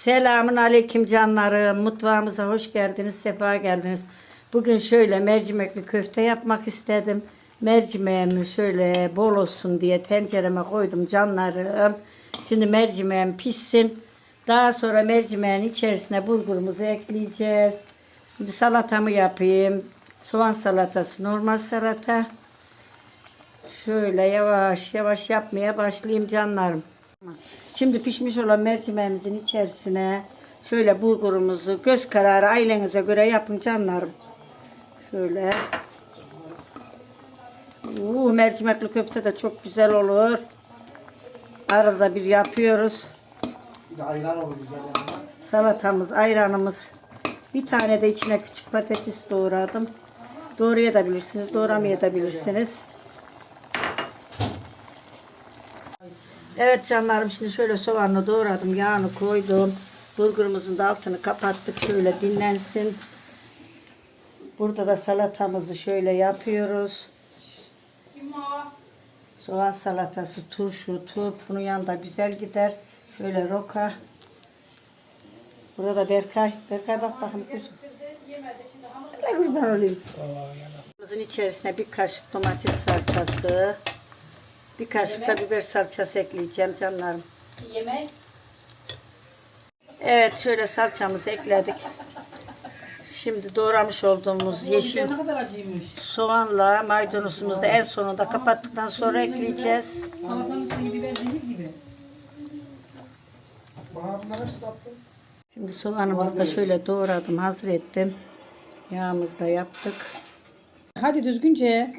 Selamun aleyküm canlarım. Mutfağımıza hoş geldiniz, sefa geldiniz. Bugün şöyle mercimekli köfte yapmak istedim. Mercimeğimi şöyle bol olsun diye tencereme koydum canlarım. Şimdi mercimeğim pişsin. Daha sonra mercimeğin içerisine bulgurumuzu ekleyeceğiz. Şimdi salatamı yapayım. Soğan salatası, normal salata. Şöyle yavaş yavaş yapmaya başlayayım canlarım. Şimdi pişmiş olan mercimeğimizin içerisine şöyle bulgurumuzu göz kararı ailenize göre yapın canlarım. Şöyle. Uuu mercimekli köfte de çok güzel olur. Arada bir yapıyoruz. Bir de ayran olur güzel yanında. Salatamız, ayranımız. Bir tane de içine küçük patates doğradım. Doğrayabilirsiniz, doğramayabilirsiniz. Evet canlarım şimdi şöyle soğanını doğradım, yağını koydum. Bulgurumuzun da altını kapattık şöyle dinlensin. Burada da salatamızı şöyle yapıyoruz. Soğan salatası, turşu, turp bunun yanında güzel gider. Şöyle roka. Burada da Berkay. Berkay bak bakın kuzum. Ne kurban olayım. Bunun içerisine bir kaşık domates salçası. Bir kaşık da biber salçası ekleyeceğim canlarım. Yemek. Evet şöyle salçamızı ekledik. Şimdi doğramış olduğumuz yeşil soğanla maydanozumuzu da en sonunda kapattıktan sonra ekleyeceğiz. Şimdi soğanımızı da şöyle doğradım, hazır ettim. Yağımızı da yaptık. Hadi düzgünce.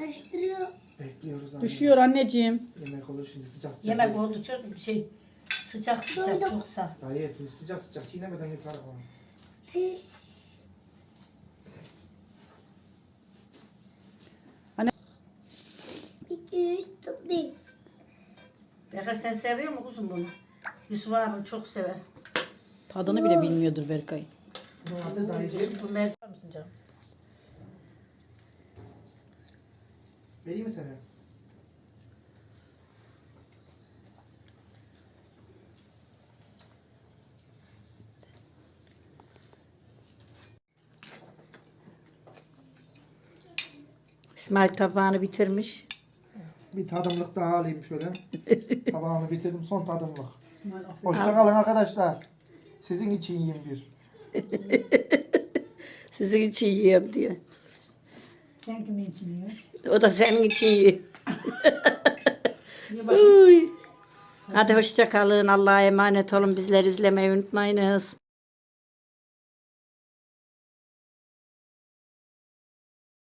Bekliyoruz abi. Düşüyor anneciğim. Yemek olur şimdi sıcak sıcak. Yemek oldu çok şey sıcak sıcak yoksa. Daha yersin sıcak sıcak çiğnemeden yeter ama. Berkay sen seviyor musun kuzum bunu? Yusuf abim çok sever. Tadını bile bilmiyordur Berkay. Normalde daha iyi. Bu Var mısın canım? Vereyim mi sana? İsmail tabağını bitirmiş. Bir tadımlık daha alayım şöyle. Tabağımı bitirdim. Son tadımlık. Hoşça kalın arkadaşlar. Sizin için yiyeyim bir. Sizin için yiyorum diyor. Sen kimin için yiyor? O da senin için yiyor. Uy. Hadi hoşça kalın. Allah'a emanet olun. Bizleri izlemeyi unutmayınız.